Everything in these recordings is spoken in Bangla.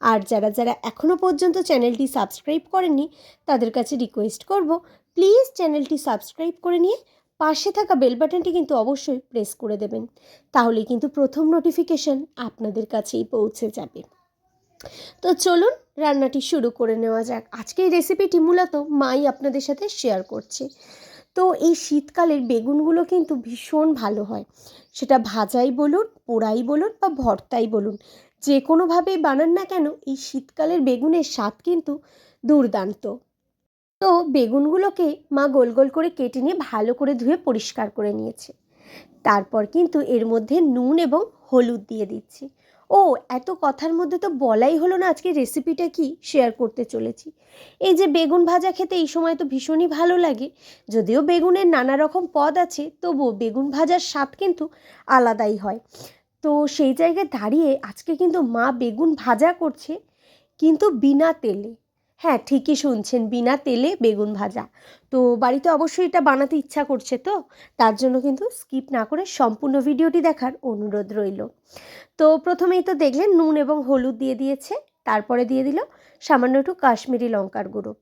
আর যারা যারা এখনও পর্যন্ত চ্যানেলটি সাবস্ক্রাইব করেননি, তাদের কাছে রিকোয়েস্ট করব প্লিজ চ্যানেলটি সাবস্ক্রাইব করে নিয়ে পাশে থাকা বেল বাটনটি কিন্তু অবশ্যই প্রেস করে দেবেন। তাহলে কিন্তু প্রথম নোটিফিকেশন আপনাদের কাছেই পৌঁছে যাবে। তো চলুন রান্নাটি শুরু করে নেওয়া যাক। আজকে এই রেসিপিটি মূলত মাই আপনাদের সাথে শেয়ার করছে। তো এই শীতকালের বেগুনগুলো কিন্তু ভীষণ ভালো হয়। সেটা ভাজাই বলুন, পোড়াই বলুন বা ভর্তাই বলুন। যে কোনোভাবেই বানান না কেন, এই শীতকালের বেগুনের স্বাদ কিন্তু দুর্দান্ত। তো বেগুনগুলোকে মা গোল গোল করে কেটে নিয়ে ভালো করে ধুয়ে পরিষ্কার করে নিয়েছে। তারপর কিন্তু এর মধ্যে নুন এবং হলুদ দিয়ে দিচ্ছি। ও, এত কথার মধ্যে তো বলাই হলো না আজকে রেসিপিটা কি শেয়ার করতে চলেছি। এই যে বেগুন ভাজা খেতে এই সময় তো ভীষণই ভালো লাগে। যদিও বেগুনের নানা রকম পদ আছে, তবুও বেগুন ভাজার স্বাদ কিন্তু আলাদাই হয়। তো সেই জায়গায় দাঁড়িয়ে আজকে কিন্তু মা বেগুন ভাজা করছে, কিন্তু বিনা তেলে। হ্যাঁ ঠিকই শুনছেন, বিনা তেলে বেগুন ভাজা। তো বাড়িতে অবশ্যই এটা বানাতে ইচ্ছা করছে তো, তার জন্য কিন্তু স্কিপ না করে সম্পূর্ণ ভিডিওটি দেখার অনুরোধ রইল। তো প্রথমেই তো দেখলেন নুন এবং হলুদ দিয়ে দিয়েছে, তারপরে দিয়ে দিল সামান্য একটু কাশ্মীরি লঙ্কার গুঁড়ো।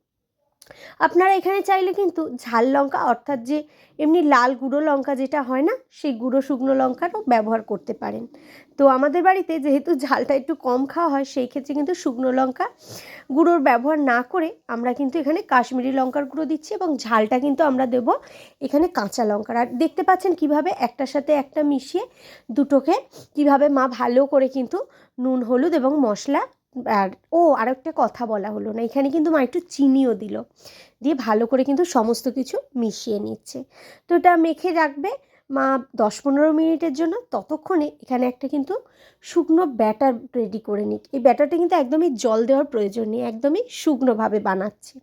আপনারা এখানে চাইলে কিন্তু ঝাল লঙ্কা, অর্থাৎ যে এমনি লাল গুঁড়ো লঙ্কা যেটা হয় না, সেই গুঁড়ো শুকনো লঙ্কারও ব্যবহার করতে পারেন। তো আমাদের বাড়িতে যেহেতু ঝালটা একটু কম খাওয়া হয়, সেই ক্ষেত্রে কিন্তু শুকনো লঙ্কা গুঁড়োর ব্যবহার না করে আমরা কিন্তু এখানে কাশ্মীরি লঙ্কার গুঁড়ো দিচ্ছি এবং ঝালটা কিন্তু আমরা দেব এখানে কাঁচা লঙ্কার। আর দেখতে পাচ্ছেন কীভাবে একটার সাথে একটা মিশিয়ে দুটোকে কীভাবে মা ভালো করে কিন্তু নুন, হলুদ এবং মশলা আর ও আর একটা কথা বলা হলো না, এখানে কিন্তু মা একটু চিনিও দিল, দিয়ে ভালো করে কিন্তু সমস্ত কিছু মিশিয়ে নিচ্ছে। তো এটা মেখে রাখবে মা দশ পনেরো মিনিটের জন্য, ততক্ষণে এখানে একটা কিন্তু শুকনো ব্যাটার রেডি করে নিক। এই ব্যাটারটা কিন্তু একদমই জল দেওয়ার প্রয়োজন নেই, একদমই শুকনোভাবে বানাচ্ছি।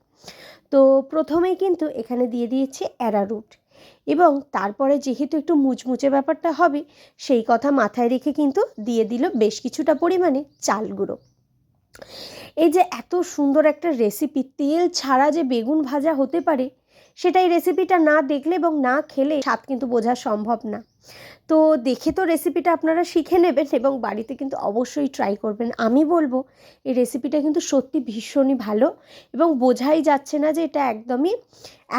তো প্রথমেই কিন্তু এখানে দিয়ে দিয়েছি অ্যারারুট এবং তারপরে যেহেতু একটু মুচমুচে ব্যাপারটা হবে, সেই কথা মাথায় রেখে কিন্তু দিয়ে দিল বেশ কিছুটা পরিমাণে চাল গুঁড়ো। এই যে এত সুন্দর একটা রেসিপি তেল ছাড়া যে বেগুন ভাজা হতে পারে সেটা এই রেসিপিটা না দেখলে এবং না খেলে স্বাদ কিন্তু বোঝা সম্ভব না। তো দেখে তো রেসিপিটা আপনারা শিখে নেবেন এবং বাড়িতে কিন্তু অবশ্যই ট্রাই করবেন। আমি বলব, এই রেসিপিটা কিন্তু সত্যি ভীষণই ভালো এবং বোঝাই যাচ্ছে না যে এটা একদমই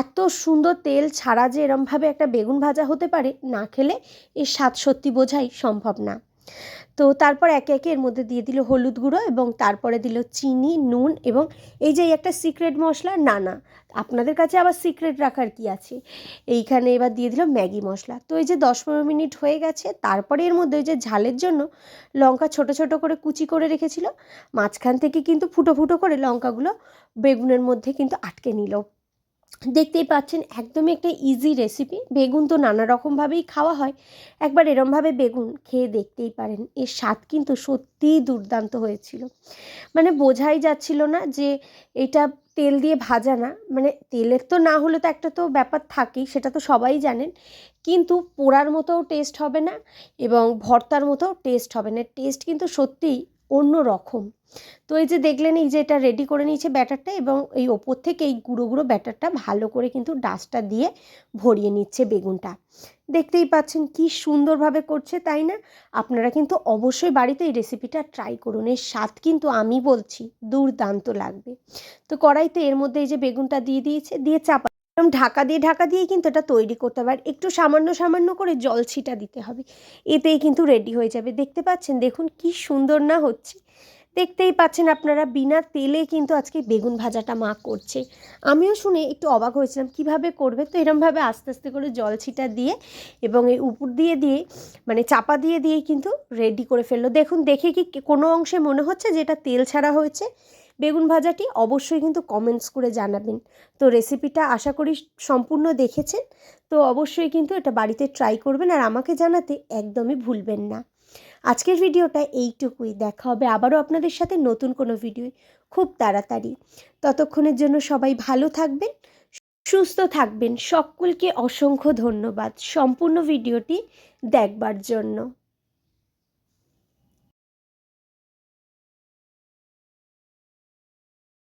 এত সুন্দর তেল ছাড়া যে এরমভাবে একটা বেগুন ভাজা হতে পারে, না খেলে এর স্বাদ সত্যি বোঝাই সম্ভব না। তো তারপর একে একে এর মধ্যে দিয়ে দিল হলুদ গুঁড়ো এবং তারপরে দিল চিনি, নুন এবং এই যে একটা সিক্রেট মশলা না না আপনাদের কাছে আবার সিক্রেট রাখার কি আছে? এইখানে এবার দিয়ে দিল ম্যাগি মশলা। তো এই যে দশ পনেরো মিনিট হয়ে গেছে, তারপরে এর মধ্যে ওই যে ঝালের জন্য লঙ্কা ছোট ছোট করে কুচি করে রেখেছিল। মাঝখান থেকে কিন্তু ফুটো ফুটো করে লঙ্কাগুলো বেগুনের মধ্যে কিন্তু আটকে নিল। দেখতেই পাচ্ছেন, একদমই একটা ইজি রেসিপি বেগুন তো নানা রকমভাবেই খাওয়া হয়। একবার এরমভাবে বেগুন খেয়ে দেখতেই পারেন, এর স্বাদ কিন্তু সত্যিই দুর্দান্ত হয়েছিল। মানে বোঝাই যাচ্ছিল না যে এটা তেল দিয়ে ভাজা না। মানে তেলের তো না হলে তো একটা তো ব্যাপার থাকেই, সেটা তো সবাই জানেন। কিন্তু পোড়ার মতোও টেস্ট হবে না এবং ভর্তার মতোও টেস্ট হবে না। টেস্ট কিন্তু সত্যিই অন্য রকম। তো এই যে দেখলেন, এই যে এটা রেডি করে নিয়েছে ব্যাটারটা এবং এই ওপর থেকে এই গুঁড়ো গুঁড়ো ব্যাটারটা ভালো করে কিন্তু ডাস্টটা দিয়ে ভরিয়ে নিচ্ছে বেগুনটা। দেখতেই পাচ্ছেন কি সুন্দরভাবে করছে, তাই না? আপনারা কিন্তু অবশ্যই বাড়িতে এই রেসিপিটা ট্রাই করুন। এর স্বাদ কিন্তু আমি বলছি দুর্দান্ত লাগবে। তো কড়াইতে এর মধ্যে এই যে বেগুনটা দিয়ে দিয়েছে, দিয়ে চাপা এরকম ঢাকা দিয়ে ঢাকা দিয়ে কিন্তু এটা তৈরি করতে হবে। আর একটু সামান্য সামান্য করে জল ছিটা দিতে হবে। এতেই কিন্তু রেডি হয়ে যাবে। দেখতে পাচ্ছেন, দেখুন কি সুন্দর না হচ্ছে। দেখতেই পাচ্ছেন আপনারা, বিনা তেলে কিন্তু আজকে বেগুন ভাজাটা মা করছে। আমিও শুনে একটু অবাক হয়েছিলাম, কীভাবে করবে? তো এরমভাবে আস্তে আস্তে করে জল ছিটা দিয়ে এবং এই উপর দিয়ে দিয়ে মানে চাপা দিয়ে দিয়ে কিন্তু রেডি করে ফেলল। দেখুন, দেখে কি কোনো অংশে মনে হচ্ছে যে এটা তেল ছাড়া হয়েছে? বেগুন ভাজাটি অবশ্যই কিন্তু কমেন্টস করে জানাবেন। তো রেসিপিটা আশা করি সম্পূর্ণ দেখেছেন। তো অবশ্যই কিন্তু এটা বাড়িতে ট্রাই করবেন আর আমাকে জানাতে একদমই ভুলবেন না। আজকের ভিডিওটা এইটুকুই। দেখা হবে আবারও আপনাদের সাথে নতুন কোনো ভিডিও খুব তাড়াতাড়ি। ততক্ষণের জন্য সবাই ভালো থাকবেন, সুস্থ থাকবেন। সকলকে অসংখ্য ধন্যবাদ। সম্পূর্ণ ভিডিওটি দেখবার জন্য।